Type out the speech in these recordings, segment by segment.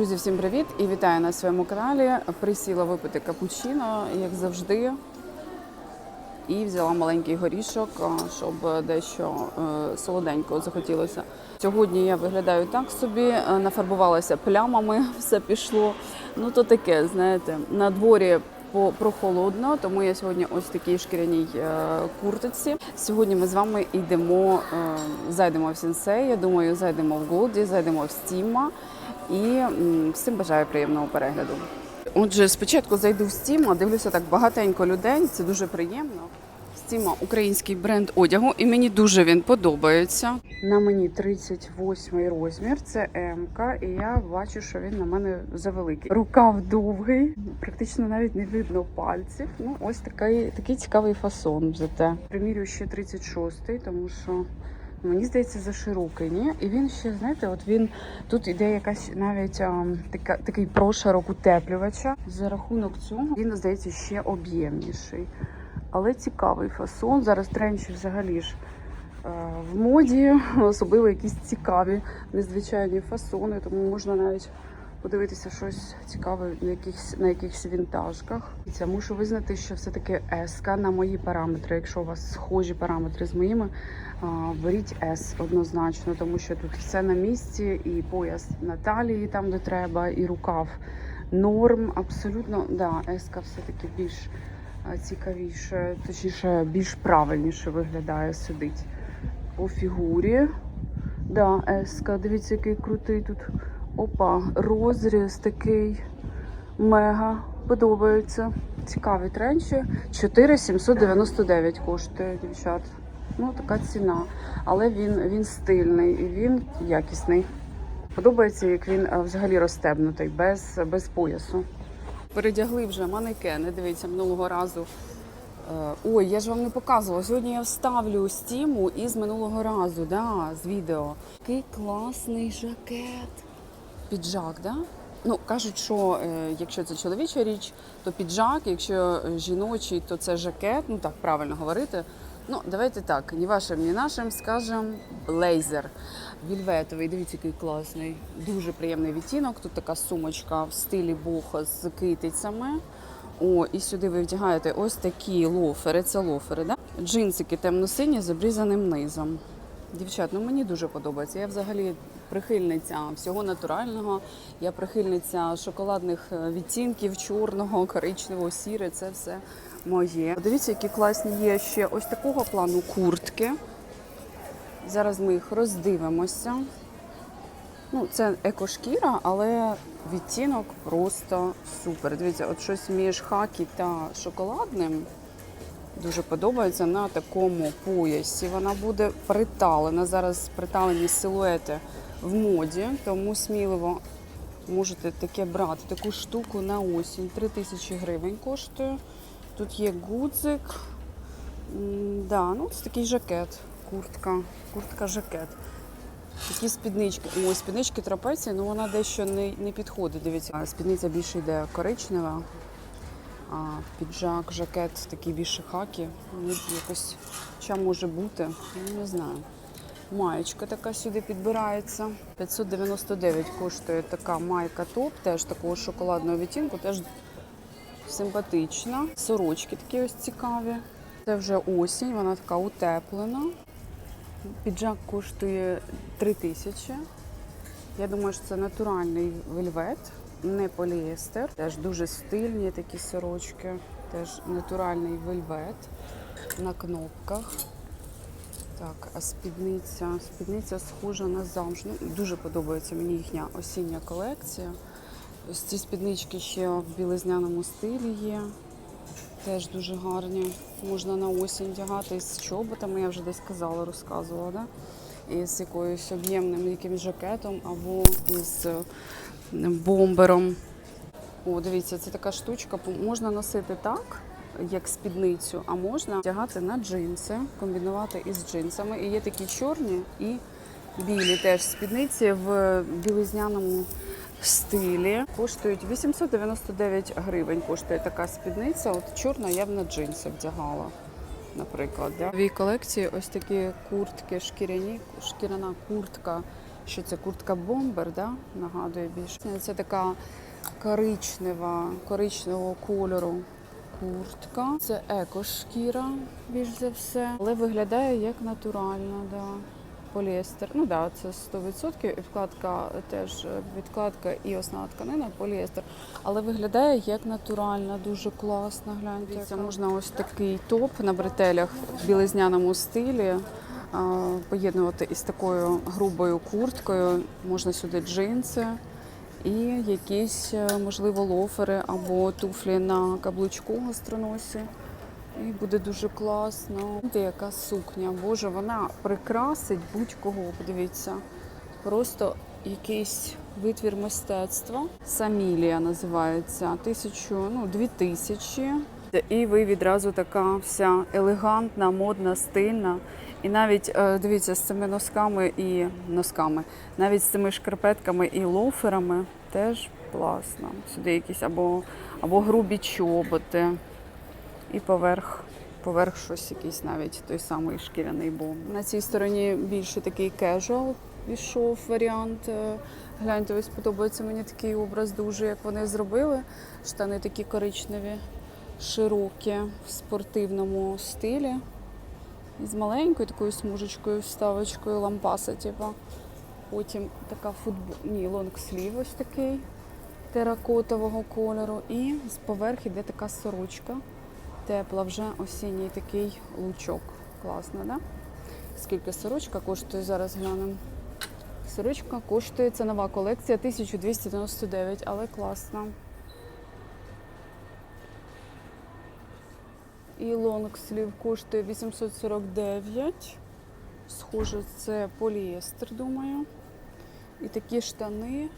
Друзі, всім привіт і вітаю на своєму каналі. Присіла випити капучино, як завжди. І взяла маленький горішок, щоб дещо е, солоденького захотілося. Сьогодні я виглядаю так собі, е, нафарбувалася плямами, все пішло. Ну то таке, знаєте, на дворі прохолодно, тому я сьогодні ось в такій шкіряній е, куртиці. Сьогодні ми з вами йдемо, зайдемо в Сінсей, я думаю, зайдемо в Голді, зайдемо в Стіма. І всім бажаю приємного перегляду. Отже, спочатку зайду в Стіма, дивлюся так багатенько людей, це дуже приємно. Стіма український бренд одягу, і мені дуже він подобається. На мені 38 розмір, це М, і я бачу, що він на мене завеликий. Рукав довгий, практично навіть не видно пальців. Ну, ось такий, такий цікавий фасон зате. Примірю ще 36-й, тому що мені здається, за широкий, ні? І він ще, знаєте, от він тут іде якась навіть а, така, такий прошарок утеплювача. За рахунок цього він здається ще об'ємніший. Але цікавий фасон. Зараз тренчі взагалі ж е, в моді, особливо якісь цікаві, незвичайні фасони, тому можна навіть подивитися щось цікаве на якихось на якихось вінтажках. Це мушу визнати, що все-таки еска на мої параметри. Якщо у вас схожі параметри з моїми, беріть С однозначно, тому що тут все на місці, і пояс на талії там, де треба, і рукав норм. Абсолютно, да, еска все-таки більш цікавіше, точніше, більш правильніше виглядає, сидить по фігурі. Да, еска, дивіться, який крутий тут. Опа, розріз такий мега. Подобається. Цікаві тренчі. 4799 коштує, дівчат. Ну, така ціна. Але він, він стильний і він якісний. Подобається, як він е, взагалі розстебнутий, без, без поясу. Передягли вже манекени. Дивіться, минулого разу. Е, Ой, я ж вам не показувала. Сьогодні я вставлю стіму із минулого разу, да, з відео. Який класний жакет. Піджак, да? Ну, кажуть, що е, якщо це чоловіча річ, то піджак, якщо е, жіночий, то це жакет. Ну так правильно говорити. Ну, давайте так, ні вашим, ні нашим скажемо блейзер. Вільветовий, дивіться, який класний. Дуже приємний відтінок. Тут така сумочка в стилі бохо з китицями. О, і сюди ви вдягаєте ось такі лофери. Це лофери, да? Джинсики темно-сині з обрізаним низом. Дівчат, ну мені дуже подобається. Я взагалі прихильниця всього натурального. Я прихильниця шоколадних е, відтінків, чорного, коричневого, сіре. Це все моє. Дивіться, які класні є ще ось такого плану куртки. Зараз ми їх роздивимося. Ну, це екошкіра, але відтінок просто супер. Дивіться, от щось між хакі та шоколадним. Дуже подобається на такому поясі. Вона буде приталена. Зараз приталені силуети в моді, тому сміливо можете таке брати. Таку штуку на осінь. 3 тисячі гривень коштує. Тут є гудзик. Да, ну це такий жакет. Куртка. Куртка-жакет. Такі спіднички. Ось спіднички трапеції, ну вона дещо не, не підходить. Дивіться, спідниця більше йде коричнева. А, піджак, жакет, такі більше хакі. Якось чим може бути, ну, не знаю. Маєчка така сюди підбирається. 599 коштує така майка топ, теж такого шоколадного відтінку, теж симпатична. Сорочки такі ось цікаві. Це вже осінь, вона така утеплена. Піджак коштує 3 тисячі. Я думаю, що це натуральний вельвет, не поліестер. Теж дуже стильні такі сорочки. Теж натуральний вельвет на кнопках. Так, а спідниця. Спідниця схожа на замш. Ну, дуже подобається мені їхня осіння колекція. Ось ці спіднички ще в білизняному стилі є. Теж дуже гарні. Можна на осінь вдягати з чоботами, я вже десь казала, розказувала, да? і з якоюсь об'ємним якимось жакетом або із бомбером. О, дивіться, це така штучка. Можна носити так, як спідницю, а можна вдягати на джинси, комбінувати із джинсами. І є такі чорні і білі теж спідниці в білизняному стилі. Коштують 899 гривень. Коштує така спідниця. От чорна я б на джинси вдягала. Наприклад, в новій колекції ось такі куртки шкіряні, шкіряна куртка Що це куртка бомбер, да? нагадує більше. Це така коричнева, коричневого кольору куртка. Це екошкіра, більш за все. Але виглядає як натуральна, да. Поліестер. Ну да, це 100%. І вкладка теж е, відкладка і основна тканина поліестер. Але виглядає як натуральна, дуже класно. Гляньте. Це можна ось такий топ на бретелях в білизняному стилі. Поєднувати із такою грубою курткою, можна сюди джинси і якісь, е, можливо, лофери або туфлі на каблучку гастроносі. І буде дуже класно. Знаєте, яка сукня, боже, вона прикрасить будь-кого. Подивіться. Просто якийсь витвір мистецтва. Самілія називається. Тисячу, ну, дві тисячі. І ви відразу така вся елегантна, модна, стильна. І навіть е, дивіться, з цими носками і носками, навіть з цими шкарпетками і лоферами теж класно. Сюди якісь або, або грубі чоботи. І поверх, поверх щось якийсь навіть той самий шкіряний бомб. На цій стороні більше такий кежуал пішов варіант. Е, Гляньте, ось подобається мені такий образ дуже, як вони зробили. Штани такі коричневі, широкі, в спортивному стилі. З маленькою такою смужечкою, вставочкою лампаса, типу. Потім така футбол... Ні, лонгслів ось такий теракотового кольору. І з поверх іде така сорочка. Тепла вже осінній такий лучок. Класно, да? Скільки сорочка коштує? Зараз глянемо. Сорочка коштує, це нова колекція 1299, але класна. І лонгслів коштує 849. Схоже, це поліестер, думаю. І такі штани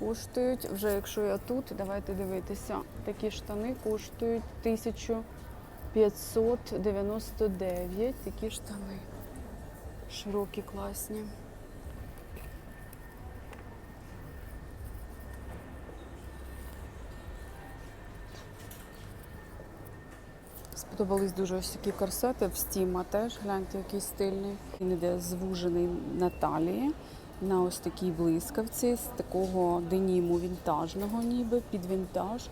коштують, вже якщо я тут, давайте дивитися. Такі штани коштують 1599. Такі штани. Широкі, класні. Сподобались дуже ось такі корсети в стіма теж. Гляньте, який стильний. Він іде звужений на талії, на ось такій блискавці з такого деніму вінтажного, ніби під вінтаж.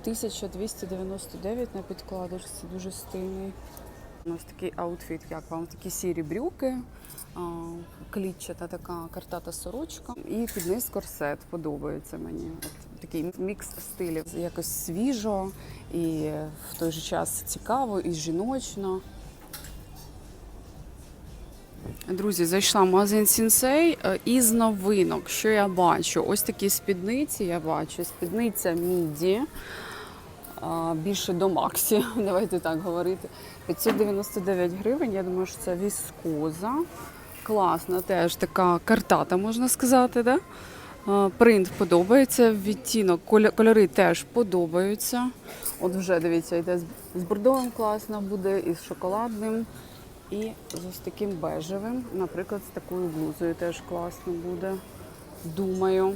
1299 на підкладочці, дуже стильний. Ось такий аутфіт, як вам такі сірі брюки, клітчата така картата сорочка і під низ корсет подобається мені. От такий мікс стилів. Якось свіжо і в той же час цікаво і жіночно. Друзі, зайшла в магазин Сінсей е, із новинок. Що я бачу? Ось такі спідниці я бачу. Спідниця міді. Більше до Максі, давайте так говорити. 599 гривень. Я думаю, що це віскоза. Класна, теж така картата, можна сказати. Да? А, Принт подобається, відтінок, кольори теж подобаються. От вже дивіться, йде з бордовим класно буде, і з шоколадним, і з ось таким бежевим. Наприклад, з такою блузою теж класно буде. Думаю.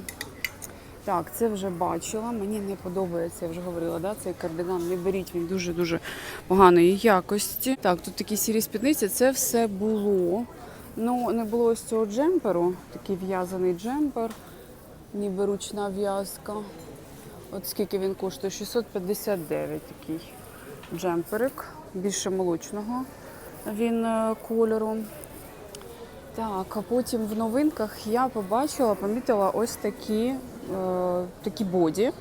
Так, це вже бачила. Мені не подобається, я вже говорила, да? цей кардиган. Не беріть, він дуже-дуже поганої якості. Так, тут такі сірі спідниці, це все було. Ну, не було ось цього джемперу, такий в'язаний джемпер, ніби ручна в'язка. От скільки він коштує? 659 такий джемперик, більше молочного він е, кольору. Так, а потім в новинках я побачила, помітила ось такі, е, такі боді.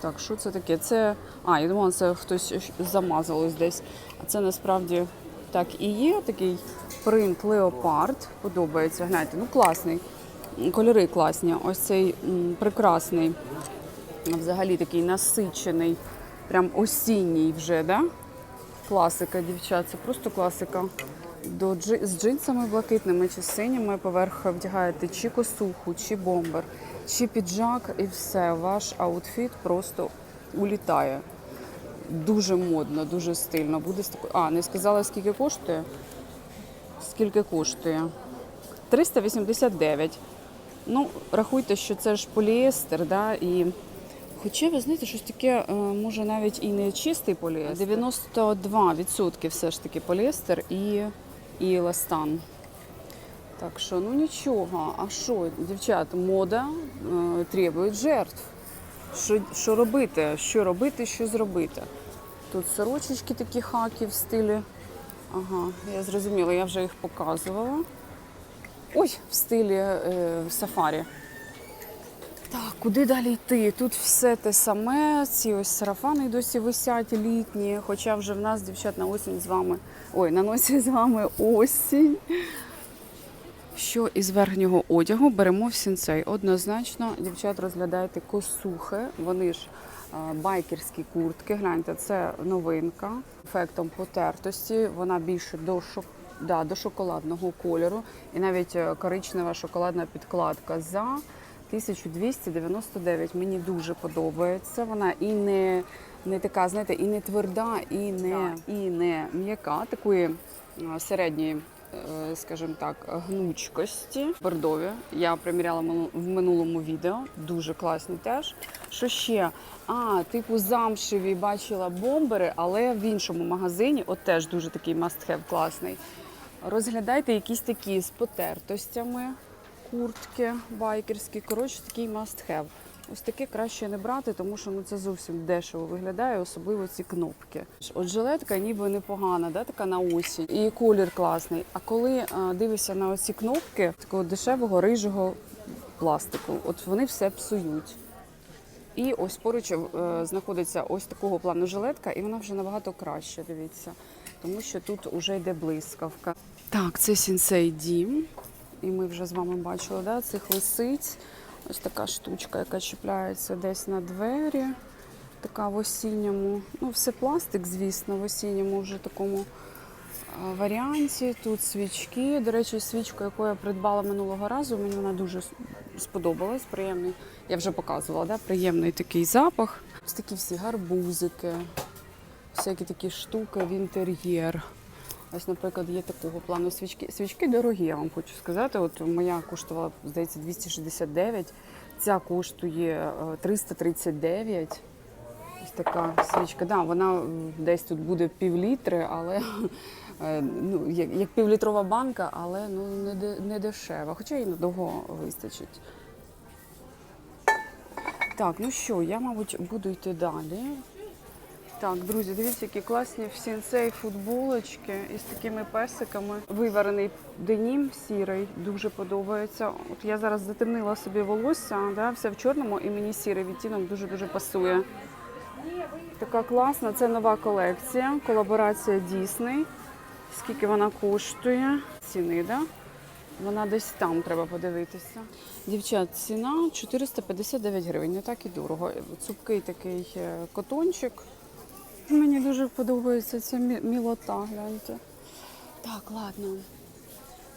Так, що це таке? Це. А, я думала, це хтось замазав ось десь. А це насправді так і є. Такий принт леопард. Подобається. Гляньте, ну класний. Кольори класні. Ось цей прекрасний. Взагалі такий насичений, прям осінній вже, да? Класика, дівчат, це просто класика. До джи... з джинсами блакитними чи синіми поверх вдягаєте чи косуху, чи бомбер, чи піджак, і все, ваш аутфіт просто улітає. Дуже модно, дуже стильно. Буде. А, не сказала, скільки коштує? Скільки коштує? 389. Ну, рахуйте, що це ж поліестер, да, і Хоча, ви знаєте, щось таке, е, може навіть і не чистий поліестер. 92% все ж таки поліестер і, і еластан. Так що, ну нічого. А що, дівчат, мода е, требує жертв. Що, що робити? Що робити, що зробити? Тут сорочечки такі хаки в стилі. Ага, я зрозуміла, я вже їх показувала. Ой, в стилі е, сафарі. Так, куди далі йти? Тут все те саме. Ці ось сарафани досі висять літні. Хоча вже в нас, дівчат, на осінь з вами. Ой, на носі з вами осінь. Що із верхнього одягу беремо в сінцей? Однозначно, дівчат, розглядайте косухи. Вони ж е, байкерські куртки. Гляньте, це новинка ефектом потертості. Вона більше до. Да, до шоколадного кольору. І навіть е, коричнева шоколадна підкладка за 1299. Мені дуже подобається. Вона і не, не така, знаєте, і не тверда, і не, і не м'яка, такої е, середньої. е, Скажімо так, гнучкості бордові. Я приміряла в минулому відео. Дуже класні теж. Що ще? А, типу замшеві бачила бомбери, але в іншому магазині. От теж дуже такий must-have класний. Розглядайте якісь такі з потертостями, куртки байкерські. Коротше, такий must-have. Ось таке краще не брати, тому що ну, це зовсім дешево виглядає, особливо ці кнопки. От жилетка ніби непогана, да, така на осінь, і колір класний. А коли а, дивишся на оці кнопки такого дешевого рижого пластику, от вони все псують. І ось поруч е, знаходиться ось такого плану жилетка, і вона вже набагато краще, дивіться, тому що тут вже йде блискавка. Так, це сінсей дім. І ми вже з вами бачили да, цих лисиць. Ось така штучка, яка чіпляється десь на двері. Така в осінньому. Ну, все пластик, звісно, в осінньому вже такому варіанті. Тут свічки. До речі, свічку, яку я придбала минулого разу, мені вона дуже сподобалась. Приємний. Я вже показувала, да? приємний такий запах. Ось такі всі гарбузики, всякі такі штуки в інтер'єр. Ось, наприклад, є такого плану свічки. Свічки дорогі, я вам хочу сказати. От моя коштувала, здається, 269. Ця коштує е, 339. Ось така свічка. Да, вона десь тут буде пів літри, але е, ну, як, як півлітрова банка, але ну, не, не дешева. Хоча і надовго вистачить. Так, ну що, я, мабуть, буду йти далі. Так, друзі, дивіться, які класні в сінцей футболочки із такими песиками. Виварений денім сірий, дуже подобається. От я зараз затемнила собі волосся, да, все в чорному, і мені сірий відтінок дуже-дуже пасує. Така класна, це нова колекція, колаборація Disney. Скільки вона коштує? Ціни, да? Вона десь там треба подивитися. Дівчат, ціна 459 гривень, не так і дорого. Цупкий такий е, котончик. Мені дуже подобається ця мілота, гляньте. Так, ладно.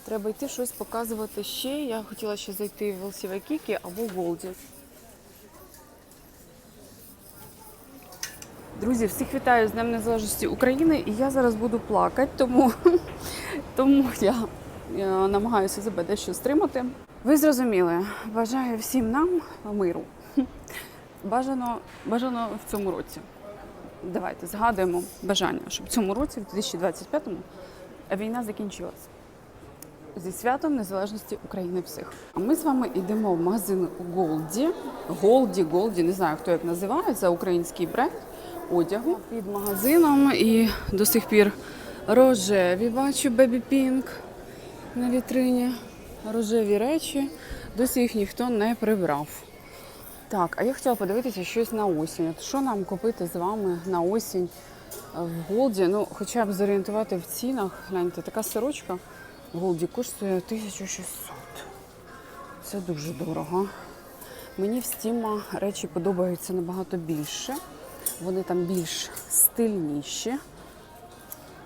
Треба йти щось показувати ще. Я хотіла ще зайти в LCV Кікі або Голді. Друзі, всіх вітаю з Днем Незалежності України. І я зараз буду плакати, тому, тому я, я намагаюся себе дещо стримати. Ви зрозуміли, бажаю всім нам миру. Бажано, бажано в цьому році. Давайте згадуємо бажання, щоб в цьому році, в 2025-му, війна закінчилась. Зі святом Незалежності України всіх. А ми з вами йдемо в магазин Голді. Голді, Голді, не знаю, хто як називає, це український бренд одягу під магазином. І до сих пір рожеві бачу Бебі Пінк на вітрині. Рожеві речі. Досі їх ніхто не прибрав. Так, а я хотіла подивитися щось на осінь. От що нам купити з вами на осінь в Голді? Ну, хоча б зорієнтувати в цінах. Гляньте, така сорочка в Голді коштує 1600. Це дуже дорого. Мені в Стіма речі подобаються набагато більше. Вони там більш стильніші.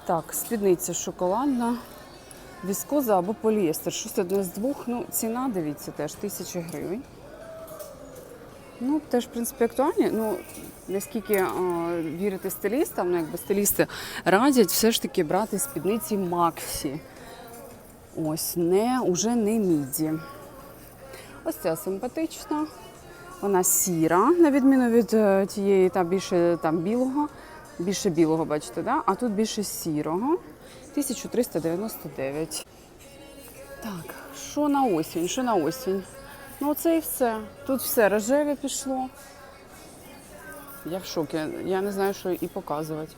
Так, спідниця шоколадна, віскоза або поліестер. Щось одне з двох. Ну, ціна, дивіться, теж 1000 гривень. Ну, теж, в принципі, актуальні. Ну, наскільки е, вірити стилістам, ну, якби стилісти радять все ж таки брати спідниці Максі. Ось, не, уже не міді. Ось ця симпатична. Вона сіра, на відміну від е, тієї, та більше там білого. Більше білого, бачите, да? а тут більше сірого. 1399. Так, що на осінь, що на осінь? Ну, це і все. Тут все рожеве пішло. Я в шокі. Я не знаю, що і показувати.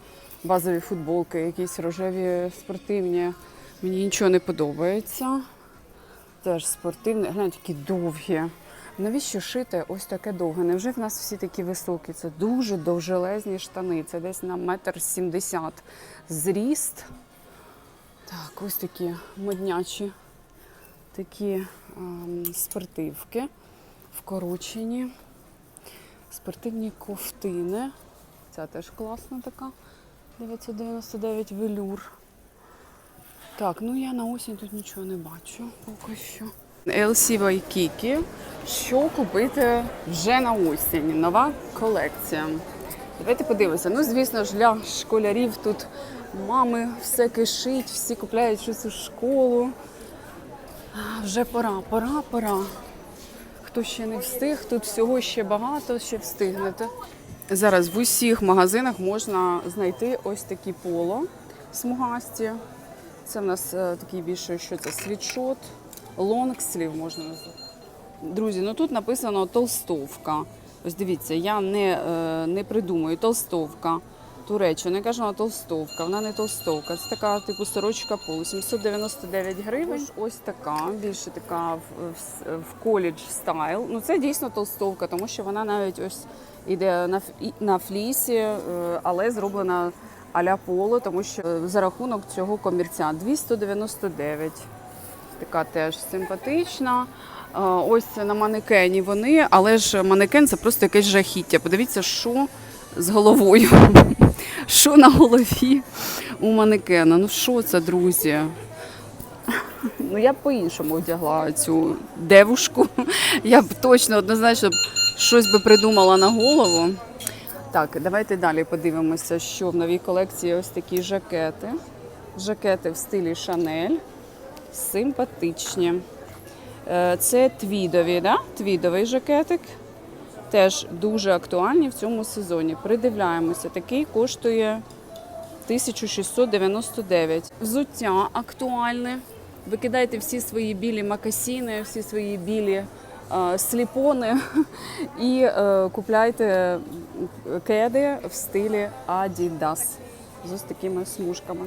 Базові футболки, якісь рожеві спортивні. Мені нічого не подобається. Теж спортивні. Гляньте, такі довгі. Навіщо шити ось таке довге? Невже в нас всі такі високі? Це дуже довжелезні штани. Це десь на метр сімдесят зріст. Так, ось такі моднячі такі ем, спортивки вкорочені. Спортивні ковтини. Ця теж класна така. 999 велюр. Так, ну я на осінь тут нічого не бачу поки що. LC Waikiki. Що купити вже на осінь? Нова колекція. Давайте подивимося. Ну, звісно ж, для школярів тут мами все кишить, всі купляють щось у школу. Вже пора, пора, пора. Хто ще не встиг, тут всього ще багато, ще встигнете. Зараз в усіх магазинах можна знайти ось такі поло смугасті. Це в нас е, такий більше, що це світшот, лонгслів можна назвати. Друзі, ну тут написано толстовка. Ось дивіться, я не, е, не придумую толстовка. Туреччина, я кажу, вона толстовка, вона не толстовка. Це така типу сорочка полу. 799 гривень. Ось така, більше така в, в, в коледж стайл. Ну це дійсно толстовка, тому що вона навіть ось іде на, на флісі, е, але зроблена а-ля поло, тому що е, за рахунок цього комірця 299. Така теж симпатична. Е, Ось на манекені вони, але ж манекен це просто якесь жахіття. Подивіться, що з головою. Що на голові у манекена? Ну що це, друзі? Ну я б по-іншому вдягла цю девушку. Я б точно однозначно щось би придумала на голову. Так, давайте далі подивимося, що в новій колекції ось такі жакети. Жакети в стилі Шанель. Симпатичні. Е, Це твідові, да? твідовий жакетик. Теж дуже актуальні в цьому сезоні. Придивляємося. Такий коштує 1699. Взуття актуальне. Викидайте всі свої білі макасіни, всі свої білі е, сліпони і е, купляйте кеди в стилі Adidas з ось такими смужками.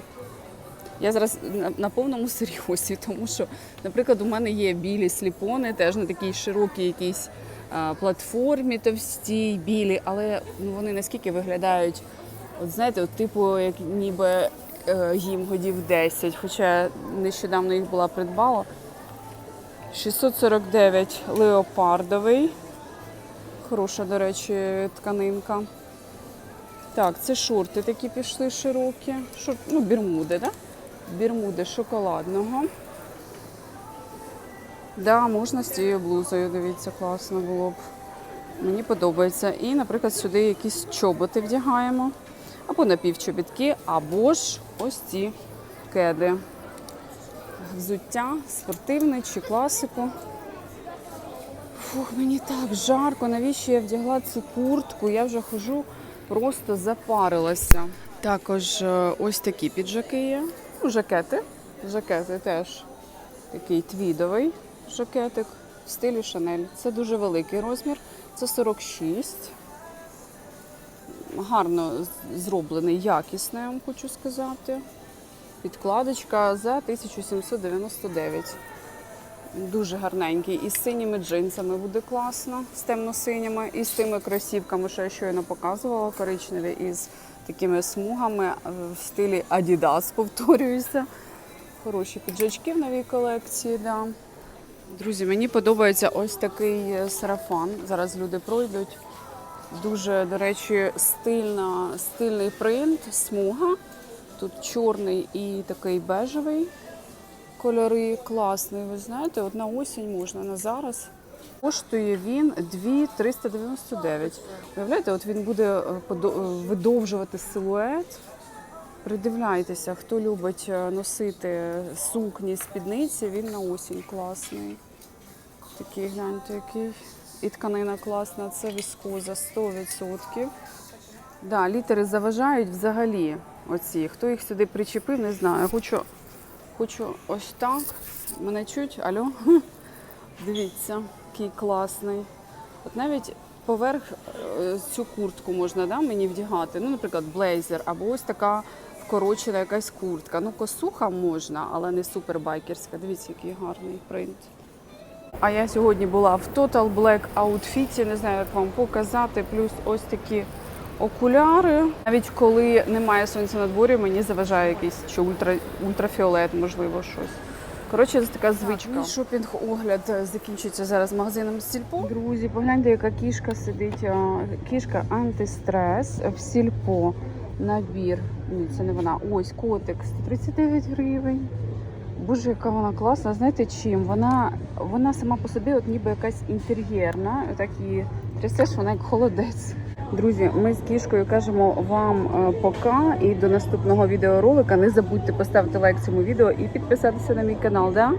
Я зараз на, повному серйозі, тому що, наприклад, у мене є білі сліпони, теж на такій широкій якійсь платформі товстій, білі, але ну, вони наскільки виглядають, от знаєте, от, типу, як ніби е, їм годів 10, хоча нещодавно їх була придбала. 649 леопардовий. Хороша, до речі, тканинка. Так, це шорти такі пішли широкі. Шорт, ну, бірмуди? Да? Бірмуди шоколадного. Да, можна з цією блузою, дивіться, класно було б. Мені подобається. І, наприклад, сюди якісь чоботи вдягаємо. Або напівчобітки, або ж ось ці кеди. Взуття, спортивне чи класику. Фух, мені так жарко. Навіщо я вдягла цю куртку? Я вже хожу, просто запарилася. Також е, ось такі піджаки є. Ну, жакети. Жакети теж такий твідовий жакетик в стилі Шанель. Це дуже великий розмір. Це 46. Гарно зроблений, якісний, я вам хочу сказати. Підкладочка за 1799. Дуже гарненький. І з синіми джинсами буде класно, з темно-синіми, і з тими кросівками, що я щойно показувала, коричневі, із такими смугами е, в стилі Adidas, повторююся. Хороші піджачки в новій колекції, да. Друзі, мені подобається ось такий е, сарафан. Зараз люди пройдуть. Дуже, до речі, стильна, стильний принт, смуга. Тут чорний і такий бежевий кольори класний. Ви знаєте, от на осінь можна на зараз. Коштує він 2,399. Уявляєте, от він буде е, е, видовжувати силует. Придивляйтеся, хто любить е, носити сукні, спідниці, він на осінь класний. Такий гляньте, який. І тканина класна, це віскоза 100%. Да, літери заважають взагалі. Оці. Хто їх сюди причепив, не знаю. Хочу, хочу ось так. Мене чуть, алло. Дивіться, який класний. От навіть поверх е, цю куртку можна да, мені вдягати. Ну, наприклад, блейзер або ось така вкорочена якась куртка. Ну, косуха можна, але не супер байкерська. Дивіться, який гарний принт. А я сьогодні була в Total Black аутфіті, не знаю, як вам показати. Плюс ось такі окуляри. Навіть коли немає сонця на дворі, мені заважає якийсь чи ультра, ультрафіолет, можливо, щось. Коротше, це така звичка. Мій шопінг-огляд закінчується зараз магазином Сільпо. Друзі, погляньте, яка кішка сидить. Кішка антистрес в Сільпо. Набір. Ні, це не вона. Ось котик 139 гривень. Боже, яка вона класна. Знаєте чим? Вона, вона сама по собі, от ніби якась інтер'єрна, так і трясеш, вона як холодець. Друзі, ми з кішкою кажемо вам е, пока і до наступного відеоролика. Не забудьте поставити лайк цьому відео і підписатися на мій канал. Да?